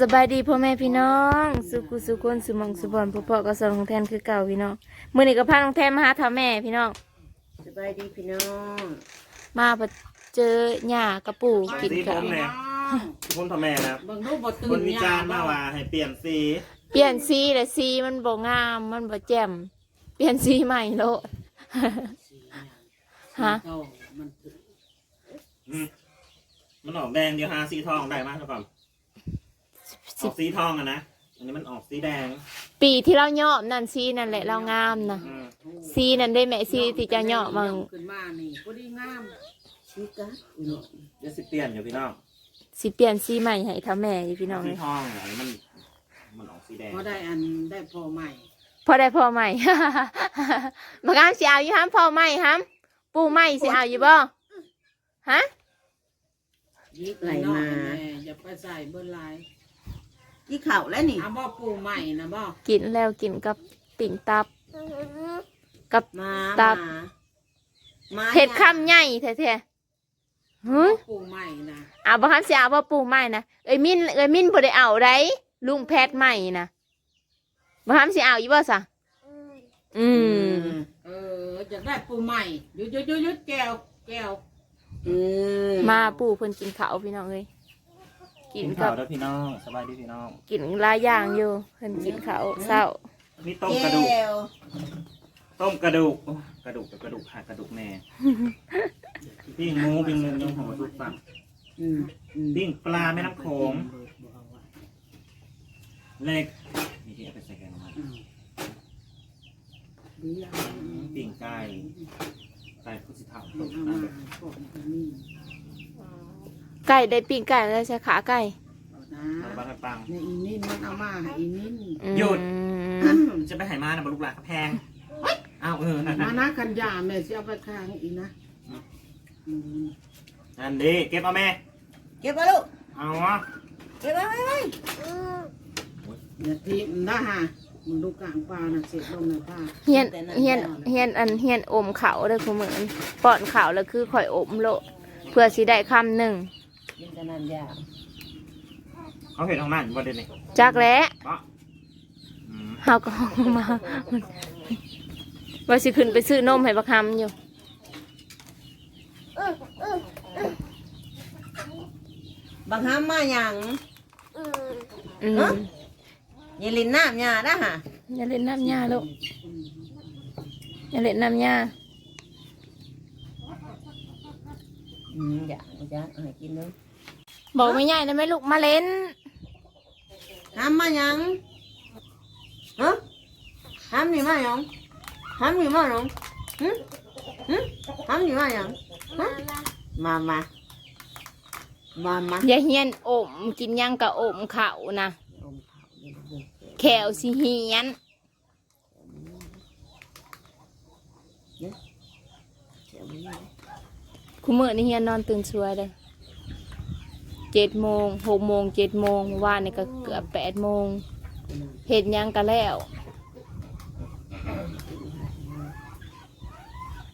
สบายดีพ่อแม่พี่น้อง สุกุสุคนสุหมองสุบอนพ่อพ่อก็สอนของแทนคือเก่าพี่น้องมื่อนี้ก็พาน้องแทนมาหาท่าแม่พี่น้อง สบายดีพี่น้องมาพอเจอหญ้ากระปูกินสีผกันมเนี่ยผมทำแม่นะเบิ่งรูปบ่ตื่คนนวิจารณ์มาว่าให้เปลี่ยนสีเปลี่ยนสีแต่สีมันบ่งามมันบ่แจ่มเปลี่ยนสีใหม่โลด ฮะเก่ามันตื่นอืมมันออกแดงเดียวหาสีทองได้มากครับผม ออกสีทองอะนะ อันนี้มันออกสีแดงปีที่เราย่อมนั่นสีนั่นแหละเรางามนะอืมสีนั่นได้แม่สีที่จะย่อมังขึ้นมานี่พอดีงามชิกะอุ้ยเดี๋ยวสิเปลี่ยนอยู่พี่น้องสิเปลี่ยนสีใหม่ให้ท่าแม่อยู่พี่น้องสีเลยทองอะอันนี้มัน มันออกสีแดงพอได้อันได้พอใหม่พอได้พอใหม่มากามสิเอาอยู่ฮัมพอใหม่ฮัมปูใหม่สิเอาอยู่บ่ฮะยิกไหลมา อย่าไปใส่เบิ่นลาย กี่เข่าแล้วนี่เอาบ่ปูใหม่นะบ่กินแล้วกินกับปิ่งตับ กับ มาตับ มามาเห็ดคำใหญ่แท้ๆเฮ้ยปูใหม่นะเอาบ่ฮัมสิเอาบ่ปูใหม่นะเอ้ยมินเอ้ยมินบ่ได้เอาได้ลุงแพทย์ใหม่นะบ่ฮัมสิเอาอยู่บ่ซะอือืมมเอออยากได้ปูใหม่หยุดหยุดหยุดหยุดแก้วแก้ว อืมมาปู่เพิ่นกินข้าวพี่น้องเอ้ย กิกินนกัข้าวบด้วยพี่น้องสบายดีพี่น้องกินหลายอย่างอยู่เพิ่นกินข้าวเช้านี่ต้มกระดูกแก้วต้มกระดูกโอ้กระดูกกับกระดูกหักกระดูกแม่ปิ้งหมูปิ้งเนื้อยงหัวทุกฝั่งอืมอืมปิ้งปลาแม่น้ำโขงเล็กนี่ที่เอาไปใส่แกงมาดีอะปิ้งไก่ไก่พุทธิเถาเอาต้มมาน้ำพวกนี้ ไก่ได้ปิ้งไก่แล้วใช้ขาไก่เอานะทำบ้านปัง ในอีนิ่นมันเอามาให้อีนิ่นอืมหยุด จะไปไหมานะบรรลุหลากระแพงอ้าวเออนั่นมานะกันยาแม่สิเอาไปค้างอีกนะอืมนั่นดีเก็บเอาแม่ เก็บไว้ลูก เอาวะเก็บไว้ไว้ไว้อย่าทีมนะฮะมึงดูกลางปลาน่ะเสร็จลงในผ้าเฮียนเฮียนเฮียนอันเฮียนอมเขาเด้อคุณเหมือนป้อนเขาแล้วคือข่อยอมโลดเพื่อสิได้คำหนึ่ง ยินจะนันยาเขาเห็นของนั่นว่าเด่นนี่จักแหล้วก็อืมเฮาก็เอามาว่าสิขึ้นไปซื้อนมให้บักคำอยู่ บางห้ามมาหยังอืมฮะอย่าลินน้ำยานะฮะอย่าเล่นน้ำยาลูกอย่าเล่นน้ำยาอืมอยากอยากเอาให้กินเลย บอกไม่ใหญ่นะแม่ลูกมาเล่นห้ามมาหยังฮะห้ามนี่มาหยังห้ามนี่มาหยังหึหึห้ามนี่มาหยังฮะมามามามาอย่าเฮียนอมกินหยังกะอมเขานะอมข้าวเดี๋ยวลูกแขวสิเฮียนเดี๋ยวนี้นะคุณมือนี่เฮียนนอนตื่นสวยเลย เจ็ดโมงหกโมงเจ็ดโมงเมื่อวานนี่ก็เกือบแปดโมงเห็ดหยังกันแล้ว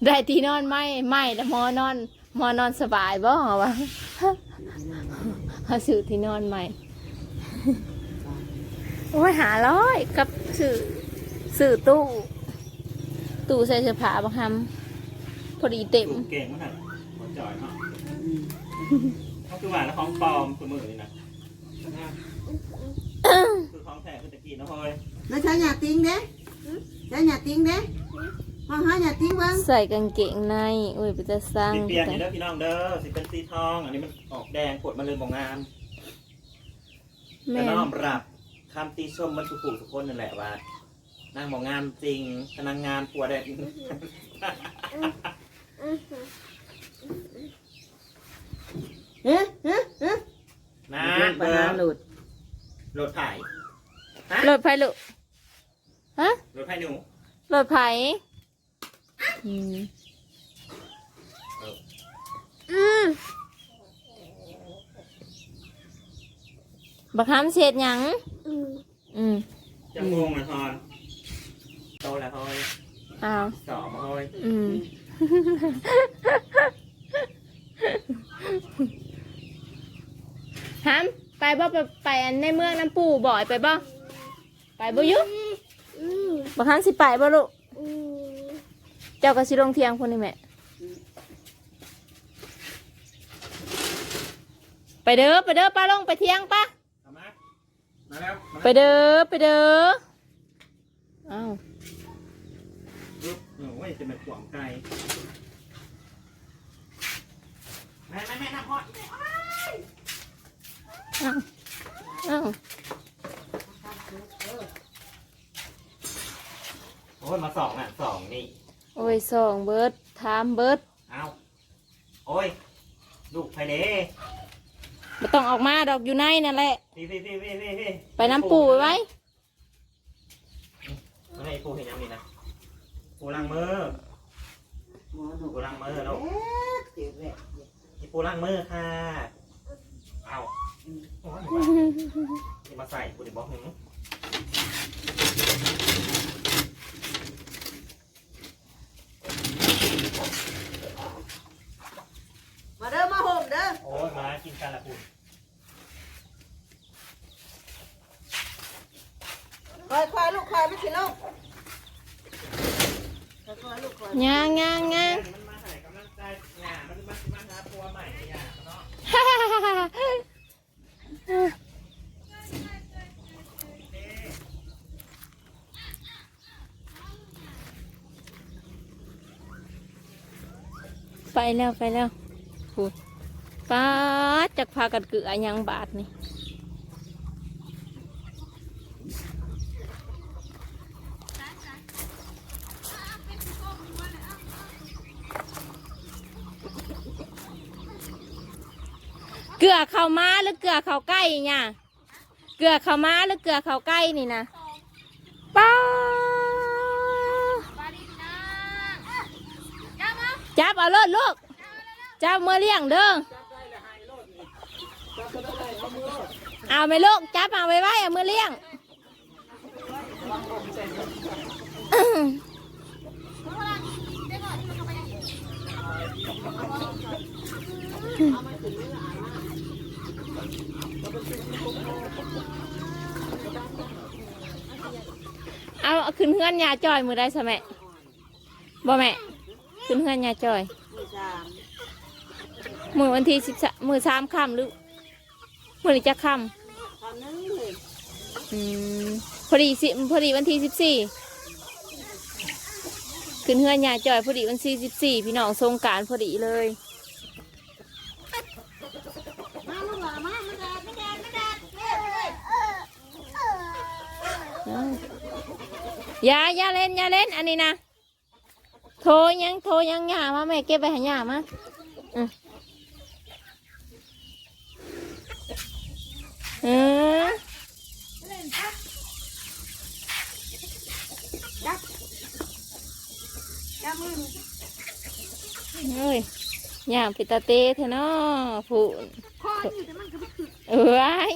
ได้ที่นอนไหมไม่แต่หมอนอนหมอนอนสบายบ่วะเขาซื้อที่นอนใหม่ โอ้ยหาร้อยกับซื้อซื้อตู้ ตู้ใส่เสื้อผ้าบางคำพอดีเต็มเก่งมากจ่อยเนาะ คือหวานแล้วของปลอมคือมือนี่นะคือของแท้คือตะกี้นะพลอยแล้วใช้ยาติ้งเด้ใช้ยาติ้งเด้ห้องหายาติ้งเบ้างใส่กางเกงในอุ้ยไปจะสร้างสีเปลี่ยนนี่เด้อพี่น้องเด้อสีเป็นสีทอง อันนี้มันออกแดงปวดมันเลยบองงามแม่แต่น้อมรับคำตีชมมันสุขุทุกคนนั่นแหละว่านางบอกงามจริงกำลังงามปวดแดง เฮ้เฮ้เฮ้นะปัเบญหาหลุดรถไถฮะรถไฟลุฮะรถไถหนูรถไฟอืมอืมบักคำเสียดหยัง อืมจะงงนะทอนโตแล้วพลอยอ้าวสอบมาพลอยอืม ฮัมไปบ่ไปไปอันในเมืองน้ำปูบ่อยไปบ่ไปบ่อยุบ่ทันสิไปบ่ลูกเจ้าก็สิลงเที่ยงพุ่นนี่แม่ไปเด้อไปเด้อป้าลงไปเที่ยงป้าเอามามาแล้วมาไปเด้อไปเด้ออ้าวลุกโอ้ยจะเป็นขวางไกลแม่แม่แม่น้ำพอด อ้าวอ้าวโอ้ยมาสองอะสองนี่ โอ้ยสองเบิร์ดถามเบิร์ดเอาโอ้ย ลูกไผเด้ไม่ต้องออกมาดอกอยู่ในนั่นแหละ พี่พี่พี่พี่พี่พี่ไปน้ำปูไว้ไว้ไม่ให้ปูเห็นยังนี่นะปูล้างมือหมอดูปูล้างมือแล้วเอ๊ะเจ็บแหละพี่ปูล้างมือค่ะเอาโอ้ย นี่มาใส่ปูดิบอกหึงมาเด้อมาห่มเด้อโอ้ยมากินกันละคุณคอยคอยลูกคอยไม่สิลูกคอยคอยลูกคอยย่างย่างย่าง มันมาให้กำลังใจหยามันมามาหาตัวใหม่หยาเนาะ ไป แล้วไปแล้วพูดป้าจากพากันเกลือหยังบาทนี่เกลือเข้ามาหรือเกลือเข้าวไก่เนี่ยเกลือเข้ามาหรือเกลือเข้าวไก่นี่นะป้าจับ เอารถลูกจับมือเลี้ยงเด้อเอาไหมลูกจับเอาไว้ไว้เอามือเลี้ยงเอาขึ้นเฮือนยาจอยมือได้สะแม่บ่แม่ ขึ้นเฮือนยาจอย มือสามมือวันที่สิบมือสามค่ำหรือมือนี้จะค่ทำนึงเลยำอืมพอดีสิพอดีวันที่สิบสี่ขึ้นเฮือนยาจอย พอดีวันที่สิบสี่พี่น้องสงกรารพอดีเลย มาลูกหลานมาไม่แดดไม่แดดไม่แดดเร็วเลยอย่าอย่าเล่นอย่าเล่นอันนี้นะ โทรยังโทรยังหย่ามาแม่เก็บไปหาหย่ามาอืมอืมเฮ้ยหย่าปิตาเต้เถอะเนาะผู้เอ้ย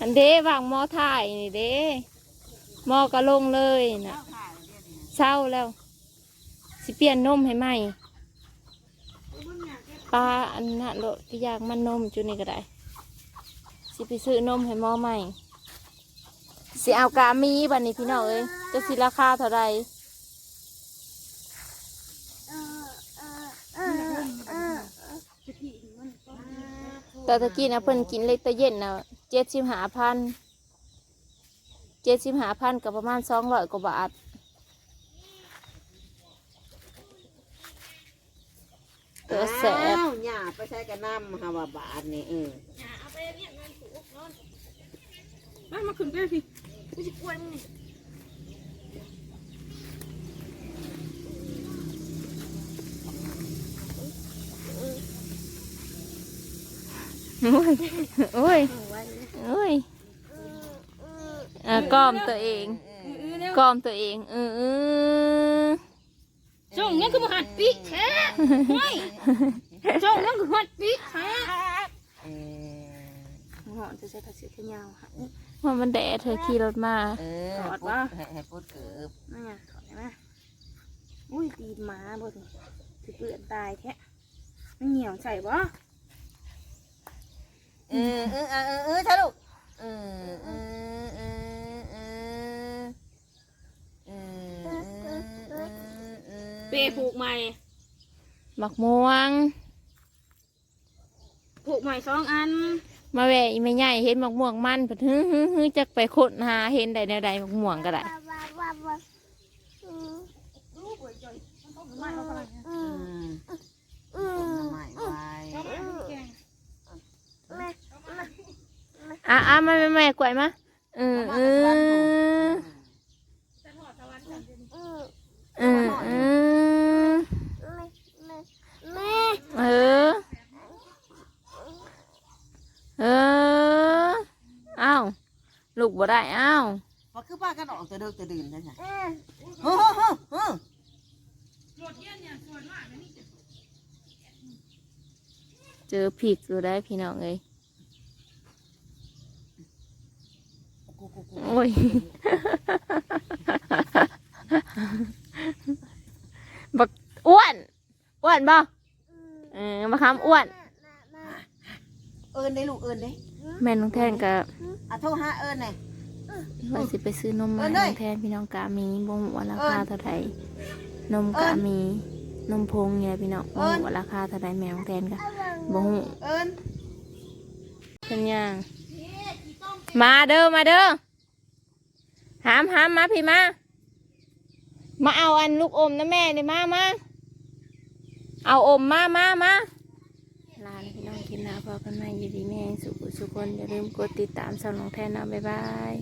อันเด้วางหม้อถ่ายนี่เด้หม้อก็ลงเลยนะเศร้าแล้ว สิเปลี่ยนนมให้ใหม่ปลาอันนั้นโลดก็อยากมันนมจุนี่ก็ได้ สิไปซื้อนมให้หม้อใหม่สิเอากามีบันนี้พี่น้องเอ้ยจะสิราคาเท่าไรแต่ตะกี้นะเพิ่นกินเล็กตะเย็นนะ เจ็ดสิบหาพันเจ็ดสิบหาพันกับประมาณสองร้อยกว่าบาทตัวแสบอ้าวหญ้าไปใช้กับน้ำฮาวาบาทนี่เออ โอ้ย โอ้ย โอ้ยอะกล้อมตัวเองกล้อมตัวเองเออเออช่องนี้คือหัดปีแท้ไม่ช่องนี้คือหัดปีแท้เออหอนจะใช้ภาษีขยาวค่ะว่ามันแดดเธอขี่รถมาเออถอดให้วะให้ให้พูดเกือบนั่นไงถอดได้ไหมอุ้ยตีนหมาบ่ถึงสิเปื่อนตายแท้มันเหนียวใส่บ่เออเออเออเออเออถ้าลูกเออเออเออเออเออเออเปผูกใหม่มักม่วง ผูกใหม่สองอันมาแหวอีไม่ใหญ่เห็นมักม่วงมันเพิ่นฮึฮึฮึจักไปค้นหาเห็นใดแนวใดมักม่วงก็ได้อืมต้นไม้ไว้ อะอะมาแม่แม่กล้วยมาเออเออเออเออเออเออเอ้าลูกบ่ได้เอ้าว่าคือป้ากันออกแต่เดิกแต่ดื่นใช่ไหมเฮ้อเฮ้อเฮ้อเฮ้อเจ อผิดอยู่ได้พี่น้องเอ้ยโอ้ย บักอ้วน อ้วนบ่เออมาคำอ้วน เอิญได้ลูกเอิญได้แม่น้องแทนกับอะโทรหาเอิญหน่อยว่าสิไปซื้อนมมาเอิ้ให้นเด้น้องแทนพี่น้องกามีบ่งว่าราคาเอิ้นเท่าไหร่นมกามี นมพงเนี่ยพี่น้องบ่เอิ้งนว่าราคาเท่าไหร่แม่น้องแทนกะ บ่ฮู้เอิญเป็นหยังมาเด้อมาเด้อหามหามมาพี่มา มาเอาอันลูกอมนะแม่นี่มามาเอาอมมามามาลาแล้วพี่น้องกินลาพอกันใหม่อยู่ดีแม่สุขสุขคนอย่าลืมกดติดตามสาวน้องแทนนะบ๊ายบาย